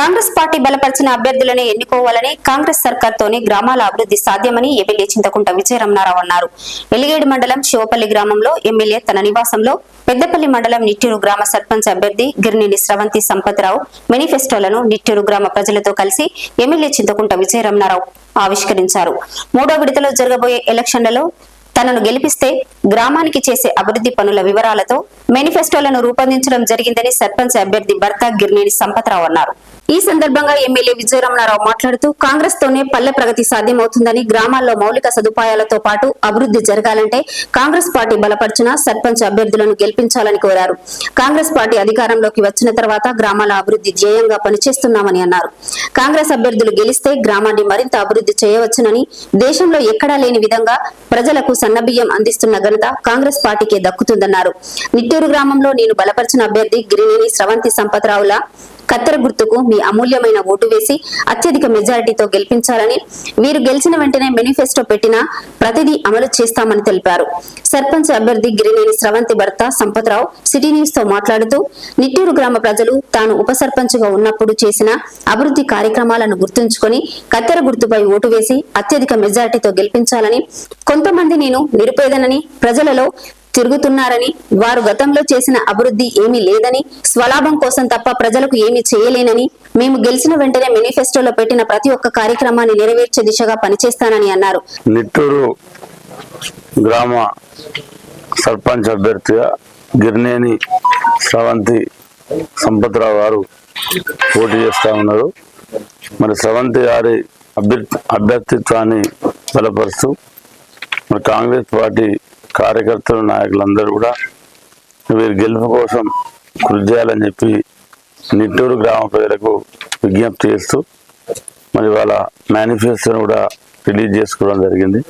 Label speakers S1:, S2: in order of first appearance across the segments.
S1: Congress party బలపరిచిన అభ్యర్థులనే ఎన్నుకోవాలని కాంగ్రెస్ సర్కార్తోనే గ్రామాల అభివృద్ధి సాధ్యమని ఎమ్మెల్యే చింతకుంట విజయరమణారావు అన్నారు. ఎలిగేడు మండలం శివపల్లి గ్రామంలో ఎమ్మెల్యే తన నివాసంలో పెద్దపల్లి మండలం నిట్టూరు గ్రామ సర్పంచ్ అభ్యర్థి గిరినేని స్రవంతి సంపత్రావు మేనిఫెస్టోలను నిట్టూరు గ్రామ ప్రజలతో కలిసి ఎమ్మెల్యే చింతకుంట విజయరమణారావు ఆవిష్కరించారు. మూడో విడతలో జరగబోయే ఎలక్షన్లలో తనను గెలిపిస్తే గ్రామానికి చేసే అభివృద్ధి పనుల వివరాలతో మేనిఫెస్టోలను రూపొందించడం జరిగిందని సర్పంచ్ అభ్యర్థి భర్త గిర్నేని సంపత్రావు అన్నారు. ఈ సందర్భంగా ఎమ్మెల్యే విజయరమణారావు మాట్లాడుతూ కాంగ్రెస్ తోనే పల్లె ప్రగతి సాధ్యమవుతుందని గ్రామాల్లో మౌలిక సదుపాయాలతో పాటు అభివృద్ధి జరగాలంటే కాంగ్రెస్ పార్టీ బలపరిచిన సర్పంచ్ అభ్యర్థులను గెలిపించాలని కోరారు. కాంగ్రెస్ పార్టీ అధికారంలోకి వచ్చిన తర్వాత గ్రామాల అభివృద్ధి ధ్యేయంగా పనిచేస్తున్నామని అన్నారు. కాంగ్రెస్ అభ్యర్థులు గెలిస్తే గ్రామాన్ని మరింత అభివృద్ధి చేయవచ్చునని దేశంలో ఎక్కడా లేని విధంగా ప్రజలకు సన్నబియ్యం అందిస్తున్న ఘనత కాంగ్రెస్ పార్టీకే దక్కుతుందన్నారు. నిట్టూరు గ్రామంలో నేను బలపరిచిన అభ్యర్థి గిరినేని స్రవంతి సంపతరావుల కత్తెర గుర్తుకు మీ అమూల్యమైన ఓటు వేసి అత్యధిక మెజారిటీతో గెలిపించాలని వీరు గెలిచిన వెంటనే మేనిఫెస్టో పెట్టిన ప్రతిదీ అమలు చేస్తామని తెలిపారు. సర్పంచ్ అభ్యర్థి గిరినేని స్రవంతి భర్త సంపత్రావు సిటీ న్యూస్తో మాట్లాడుతూ నిట్టూరు గ్రామ ప్రజలు తాను ఉప సర్పంచ్గా ఉన్నప్పుడు చేసిన అభివృద్ధి కార్యక్రమాలను గుర్తుంచుకొని కత్తెర గుర్తుపై ఓటు వేసి అత్యధిక మెజారిటీతో గెలిపించాలని కొంతమంది నేను నిరుపేదనని ప్రజలలో తిరుగుతున్నారని వారు గతంలో చేసిన అభివృద్ధి ఏమీ లేదని స్వలాభం కోసం తప్ప ప్రజలకు ఏమీ చేయలేనని మేము గెలిచిన వెంటనే మేనిఫెస్టోలో పెట్టిన ప్రతి ఒక్క కార్యక్రమాన్ని నెరవేర్చే దిశగా పనిచేస్తానని అన్నారు.
S2: నిట్టూరు గ్రామ సర్పంచ్ అభ్యర్థిగా గిర్నేని స్రవంతి సంపత్రావు గారు పోటీ చేస్తా ఉన్నారు. మరి స్రవంతి గారి అభ్యర్థి అభ్యర్థిత్వాన్ని బలపరుస్తూ మరి కాంగ్రెస్ పార్టీ కార్యకర్తలు నాయకులందరూ కూడా వీరి గెలుపు కోసం కృషి చేయాలని చెప్పి నిట్టూరు గ్రామ ప్రజలకు విజ్ఞప్తి చేస్తూ మరి వాళ్ళ మేనిఫెస్టోను కూడా రిలీజ్ చేసుకోవడం జరిగింది.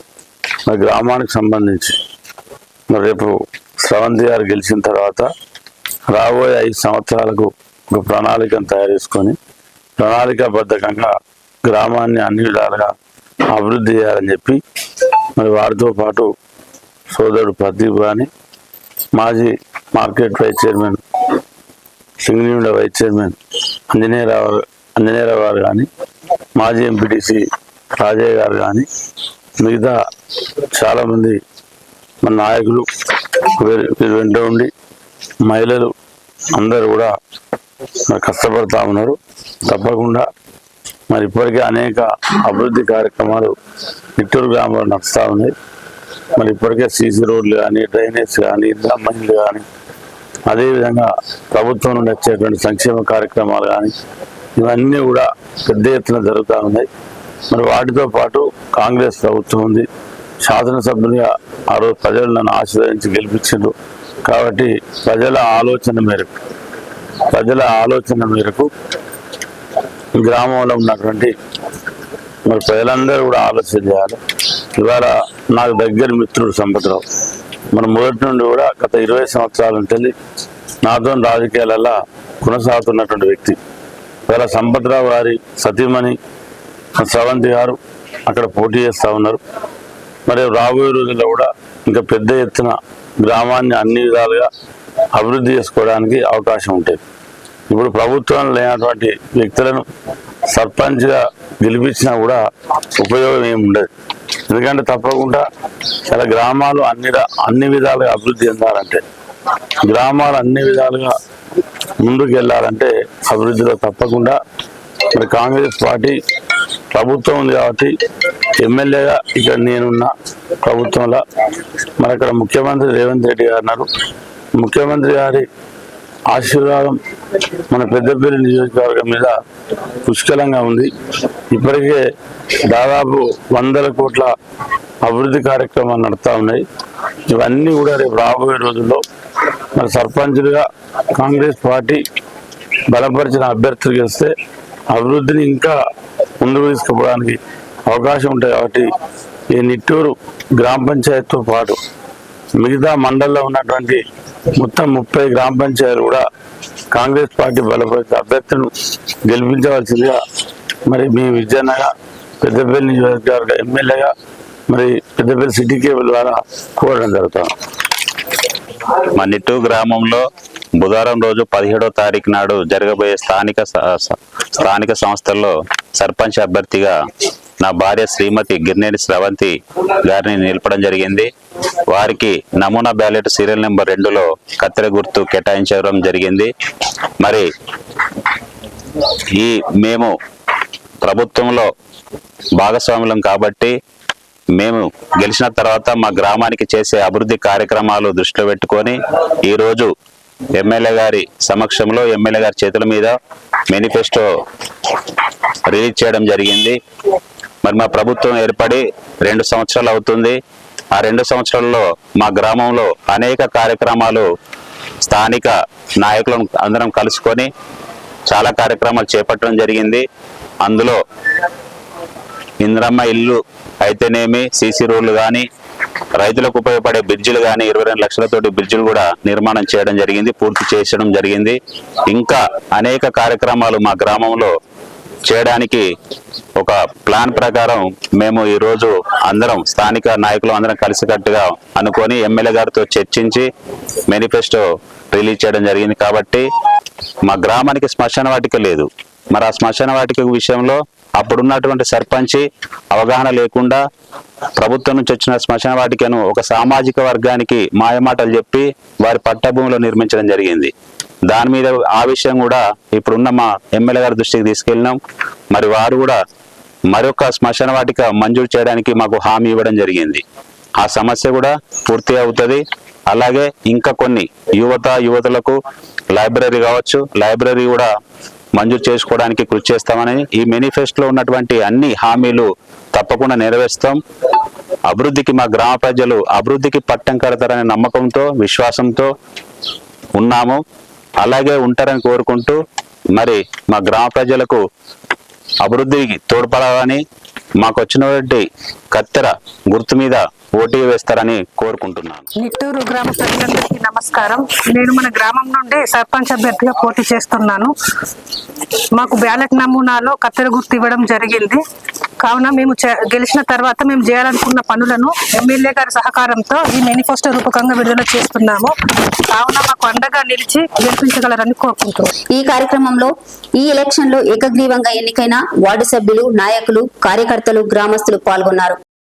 S2: మరి గ్రామానికి సంబంధించి మరి రేపు స్రవంతి గారు గెలిచిన తర్వాత రాబోయే ఐదు సంవత్సరాలకు ఒక ప్రణాళికను తయారు చేసుకొని ప్రణాళికాబద్ధకంగా గ్రామాన్ని అన్ని విధాలుగా అభివృద్ధి చేయాలని చెప్పి మరి వారితో పాటు సోదరుడు ప్రదీప్ కానీ మాజీ మార్కెట్ వైస్ చైర్మన్ సింగనీయుడ వైస్ చైర్మన్ అంజనేయరావు అంజనేయరావు గారు కానీ మాజీ ఎంపీటీసీ రాజయ్య గారు కానీ మిగతా చాలామంది మన నాయకులు వీరు వెంట ఉండి మహిళలు అందరూ కూడా మరి కష్టపడతా ఉన్నారు. తప్పకుండా మరి ఇప్పటికే అనేక అభివృద్ధి కార్యక్రమాలు నిట్టూరు గ్రామంలో నడుస్తూ ఉన్నాయి. మరి ఇప్పటికే సీసీ రోడ్లు కానీ డ్రైనేజ్ కానీ మైన్లు కానీ అదేవిధంగా ప్రభుత్వం నుండి వచ్చేటువంటి సంక్షేమ కార్యక్రమాలు కానీ ఇవన్నీ కూడా పెద్ద ఎత్తున జరుగుతూ ఉన్నాయి. మరి వాటితో పాటు కాంగ్రెస్ ప్రభుత్వం ఉంది. శాసనసభ్యులుగా ఆ రోజు ప్రజలు నన్ను ఆశీర్వదించి గెలిపించారు కాబట్టి ప్రజల ఆలోచన మేరకు ప్రజల ఆలోచన మేరకు గ్రామంలో ఉన్నటువంటి మరి ప్రజలందరూ కూడా ఆలోచన చేయాలి. ఇవాళ నాకు దగ్గర మిత్రుడు సంపతరావు. మన మొదటి నుండి కూడా గత ఇరవై సంవత్సరాల నుంచి నాతో రాజకీయాలలో కొనసాగుతున్నటువంటి వ్యక్తి. ఇవాళ సంపతరావు గారి సతీమణి స్రవంతి గారు అక్కడ పోటీ చేస్తూ ఉన్నారు. మరి రాబోయే రోజుల్లో కూడా ఇంకా పెద్ద ఎత్తున గ్రామాన్ని అన్ని విధాలుగా అభివృద్ధి చేసుకోవడానికి అవకాశం ఉంటుంది. ఇప్పుడు ప్రభుత్వం లేనటువంటి వ్యక్తులను సర్పంచ్గా గెలిపించినా కూడా ఉపయోగం ఏమి ఉండదు. ఎందుకంటే తప్పకుండా చాలా గ్రామాలు అన్ని అన్ని విధాలుగా అభివృద్ధి చెందాలంటే గ్రామాలు అన్ని విధాలుగా ముందుకు వెళ్ళాలంటే అభివృద్ధిలో తప్పకుండా మరి కాంగ్రెస్ పార్టీ ప్రభుత్వం ఉంది కాబట్టి ఎమ్మెల్యేగా ఇక్కడ నేనున్న ప్రభుత్వంలో మరి అక్కడ ముఖ్యమంత్రి రేవంత్ రెడ్డి గారు అన్నారు ముఖ్యమంత్రి గారి ఆశీర్వాదం మన పెద్దపల్లి నియోజకవర్గం మీద పుష్కలంగా ఉంది. ఇప్పటికే దాదాపు వందల కోట్ల అభివృద్ధి కార్యక్రమాలు నడుస్తూ ఉన్నాయి. ఇవన్నీ కూడా రేపు రాబోయే రోజుల్లో మన సర్పంచులుగా కాంగ్రెస్ పార్టీ బలపరిచిన అభ్యర్థులు గెలిస్తే అభివృద్ధిని ఇంకా ముందుకు తీసుకుపోవడానికి అవకాశం ఉంటుంది కాబట్టి ఈ నిట్టూరు గ్రామ పంచాయతీతో పాటు మిగతా మండల్లో ఉన్నటువంటి మొత్తం ముప్పై గ్రామ పంచాయతీలు కూడా కాంగ్రెస్ పార్టీ బలపరిచిన అభ్యర్థులను గెలిపించవలసిందిగా మరి మీ విజయనగా పెద్దపల్లి నియోజకవర్గ ఎమ్మెల్యేగా మరి పెద్దపల్లి సిటీ కేబుల్ ద్వారా కోరడం జరుగుతాం
S3: మా గ్రామంలో బుధవారం రోజు పదిహేడో తారీఖు నాడు జరగబోయే స్థానిక స్థానిక సంస్థల్లో సర్పంచ్ అభ్యర్థిగా నా భార్య శ్రీమతి గిర్నేని స్రవంతి గారిని నిలపడం జరిగింది. వారికి నమూనా బ్యాలెట్ సీరియల్ నెంబర్ రెండులో కత్తెర గుర్తు కేటాయించడం జరిగింది. మరి ఈ మేము ప్రభుత్వంలో భాగస్వాములం కాబట్టి మేము గెలిచిన తర్వాత మా గ్రామానికి చేసే అభివృద్ధి కార్యక్రమాలు దృష్టిలో పెట్టుకొని ఈరోజు ఎమ్మెల్యే గారి సమక్షంలో ఎమ్మెల్యే గారి చేతుల మీద మేనిఫెస్టో రిలీజ్ చేయడం జరిగింది. మరి మా ప్రభుత్వం ఏర్పడి రెండు సంవత్సరాలు అవుతుంది. ఆ రెండు సంవత్సరాల్లో మా గ్రామంలో అనేక కార్యక్రమాలు స్థానిక నాయకులను అందరం కలుసుకొని చాలా కార్యక్రమాలు చేపట్టడం జరిగింది. అందులో ఇంద్రమ్మ ఇల్లు అయితేనేమి సీసీ రోడ్లు కానీ రైతులకు ఉపయోగపడే బ్రిడ్జిలు కానీ ఇరవై రెండు లక్షలతోటి బ్రిడ్జిలు కూడా నిర్మాణం చేయడం జరిగింది పూర్తి చేసడం జరిగింది. ఇంకా అనేక కార్యక్రమాలు మా గ్రామంలో చేయడానికి ఒక ప్లాన్ ప్రకారం మేము ఈరోజు అందరం స్థానిక నాయకులు అందరం కలిసికట్టుగా అనుకొని ఎమ్మెల్యే గారితో చర్చించి మేనిఫెస్టో రిలీజ్ చేయడం జరిగింది. కాబట్టి మా గ్రామానికి శ్మశాన వాటిక లేదు. మరి ఆ శ్మశాన వాటిక విషయంలో అప్పుడున్నటువంటి సర్పంచి అవగాహన లేకుండా ప్రభుత్వం నుంచి వచ్చిన శ్మశాన వాటికను ఒక సామాజిక వర్గానికి మాయమాటలు చెప్పి వారి పట్టభూమిలో నిర్మించడం జరిగింది. దాని మీద ఆ విషయం కూడా ఇప్పుడున్న మా ఎమ్మెల్యే గారి దృష్టికి తీసుకెళ్ళినాం. మరి వారు కూడా మరొక శ్మశాన వాటిక మంజూరు చేయడానికి మాకు హామీ ఇవ్వడం జరిగింది. ఆ సమస్య కూడా పూర్తి అవుతుంది. అలాగే ఇంకా కొన్ని యువత యువతలకు లైబ్రరీ కావచ్చు లైబ్రరీ కూడా మంజూరు చేసుకోవడానికి కృషి చేస్తామని ఈ మేనిఫెస్టోలో ఉన్నటువంటి అన్ని హామీలు తప్పకుండా నెరవేరుస్తాం. అభివృద్ధికి మా గ్రామ ప్రజలు అభివృద్ధికి పట్టం కడతారనే నమ్మకంతో విశ్వాసంతో ఉన్నాము. అలాగే ఉంటారని కోరుకుంటూ మరి మా గ్రామ ప్రజలకు అభివృద్ధికి తోడ్పడాలని మాకు వచ్చినటువంటి కత్తెర గుర్తు మీద ఓటీ వేస్తారని కోరుకుంటున్నాను.
S4: నిట్టూరు గ్రామ ప్రజలందరికీ నమస్కారం. నేను మన గ్రామం నుండి సర్పంచ్ అభ్యర్థిగా పోటీ చేస్తున్నాను. మాకు బ్యాలెట్ నమూనాలో కత్తెర గుర్తు ఇవ్వడం జరిగింది. కావున మేము చే- గెలిచిన తర్వాత మేము చేయాలనుకున్న పనులను ఎమ్మెల్యే గారి సహకారంతో ఈ మేనిఫెస్టో రూపకంగా విడుదల చేస్తున్నాము. కావున మాకు అండగా నిలిచి గెలిపించగలరని కోరుకుంటున్నాను
S1: ఈ కార్యక్రమంలో ఈ ఎలక్షన్లో ఏకగ్రీవంగా ఎన్నికైన వార్డు సభ్యులు నాయకులు కార్యకర్తలు గ్రామస్తులు పాల్గొన్నారు.